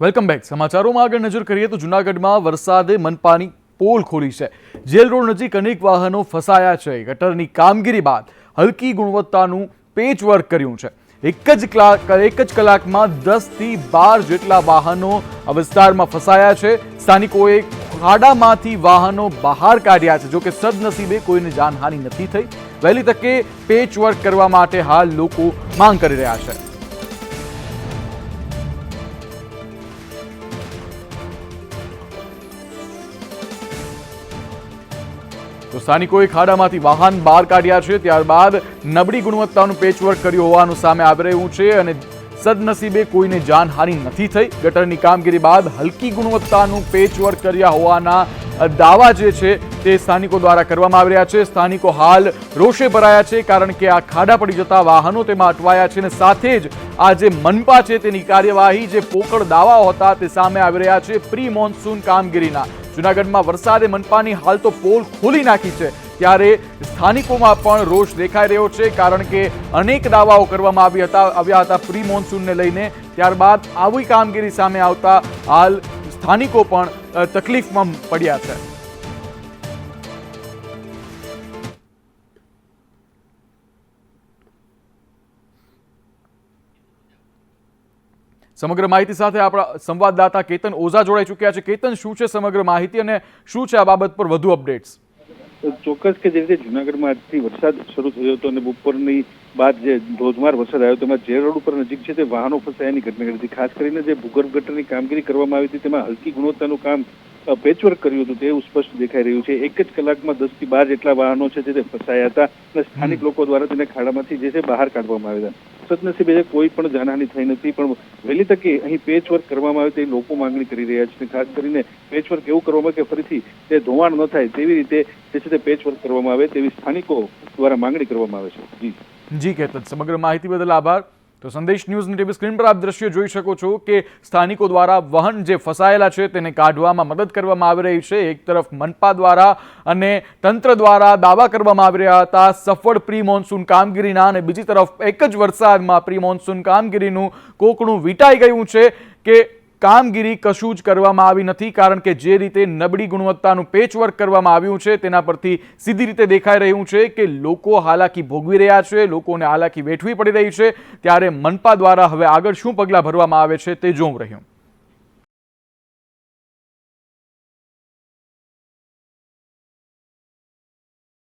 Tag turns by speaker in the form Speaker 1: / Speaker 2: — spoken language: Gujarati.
Speaker 1: વેલકમ બેક સમાચારોમાં આગળ નજર કરીએ તો જૂનાગઢમાં વરસાદે મનપાની પોલ ખોલી છે. જેલ રોડ નજીક અનેક વાહનો ફસાયા છે. ગટરની કામગીરી બાદ હલકી ગુણવત્તાનું પેચ વર્ક કર્યું છે. એક જ કલાક, એક જ કલાકમાં દસથી બાર જેટલા વાહનો આ વિસ્તારમાં ફસાયા છે. સ્થાનિકોએ ખાડામાંથી વાહનો બહાર કાઢ્યા છે. જોકે સદનસીબે કોઈને જાનહાનિ નથી થઈ. વહેલી તકે પેચ વર્ક કરવા માટે હાલ લોકો માંગ કરી રહ્યા છે. તો સ્થાનિકોએ ખાડામાંથી વાહન બહાર કાઢ્યા છે, ત્યારબાદ નબળી ગુણવત્તાનું પેચવર્ક કર્યું હોવાનું સામે આવી રહ્યું છે અને સદનસીબે કોઈને જાનહાનિ નથી થઈ. ગટરની કામગીરી બાદ હલકી ગુણવત્તાનું પેચવર્ક કર્યા હોવાના દાવા જે છે તે સ્થાનિકો દ્વારા કરવામાં આવી રહ્યા છે. સ્થાનિકો હાલ રોષે ભરાયા છે કારણ કે આ ખાડા પડી જતા વાહનો તેમાં અટવાયા છે અને સાથે જ આ જે મનપા છે તેની કાર્યવાહી, જે પોકળ દાવાઓ હતા તે સામે આવી રહ્યા છે. પ્રી મોન્સૂન કામગીરીના જૂનાગઢમાં વરસાદે મનપાની હાલ તો પોલ ખોલી નાખી છે. ત્યારે સ્થાનિકોમાં પણ રોષ દેખાઈ રહ્યો છે કારણ કે અનેક દાવાઓ કરવામાં આવી હતા, આવ્યા હતા પ્રી મોન્સૂનને લઈને. ત્યારબાદ આવી કામગીરી સામે આવતા હાલ સ્થાનિકો પણ તકલીફમાં પડ્યા છે. સમગ્ર માહિતી સાથે આપણા સંવાદદાતા કેતન ઓઝા જોડાઈ ચૂક્યા છે. કેતન, શું છે સમગ્ર માહિતી અને શું છે આ બાબત પર વધુ અપડેટ્સ?
Speaker 2: ચોક્કસ કે જે રીતે જુનાગઢમાં આજથી વરસાદ શરૂ થયો હતો અને બપોરની બાદ જે ધોધમાર વરસાદ આવ્યો તેમાં જે રોડ ઉપર નજીક છે તે વાહનો ફસાયાની ઘટના ઘટી હતી. ખાસ કરીને જે ભૂગર્ભ ગટરની કામગીરી કરવામાં આવી હતી તેમાં હલકી ગુણવત્તાનું કામ પેચવર્ક કર્યું હતું તેવું સ્પષ્ટ દેખાઈ રહ્યું છે. એક જ કલાકમાં દસથી બાર જેટલા વાહનો છે તે ફસાયા હતા અને સ્થાનિક લોકો દ્વારા તેને ખાડામાંથી જે છે બહાર કાઢવામાં આવ્યા હતા. સદનસીબે કોઈ પણ જાનહાની થઈ નથી, પણ વહેલી તકે અહીં પેચવર્ક કરવામાં આવે તે લોકો માંગણી કરી રહ્યા છે. ખાસ કરીને પેચવર્ક એવું કરવામાં કે ફરીથી તે ધોવાણ ન થાય તેવી રીતે જે છે તે પેચવર્ક કરવામાં આવે તેવી સ્થાનિકો દ્વારા માંગણી કરવામાં આવે છે. જી.
Speaker 1: જી, કેતન, સમગ્ર માહિતી બદલ આભાર. તો સંદેશ ન્યૂઝની ટીવી સ્ક્રીન પર આપ દ્રશ્ય જોઈ શકો છો કે સ્થાનિકો દ્વારા વાહન જે ફસાયેલા છે તેને કાઢવામાં મદદ કરવામાં આવી રહી છે. એક તરફ મનપા દ્વારા અને તંત્ર દ્વારા દાવા કરવામાં આવી રહ્યા હતા. સફળ પ્રી મોન્સૂન કામગીરીના અને બીજી તરફ એક જ વરસાદમાં પ્રી મોન્સૂન કામગીરીનું કોકણું વીટાઈ ગયું છે કે કામગીરી કશું જ કરવામાં આવી નથી, કારણ કે જે રીતે નબળી ગુણવત્તાનું પેચવર્ક કરવામાં આવ્યું છે, તેના પરથી સીધી રીતે દેખાઈ રહ્યું છે કે લોકો હાલાકી ભોગવી રહ્યા છે, લોકોને હાલાકી વેઠવી પડી રહી છે. ત્યારે મનપા દ્વારા હવે આગળ શું પગલાં ભરવામાં આવે છે, તે જોવું રહ્યું.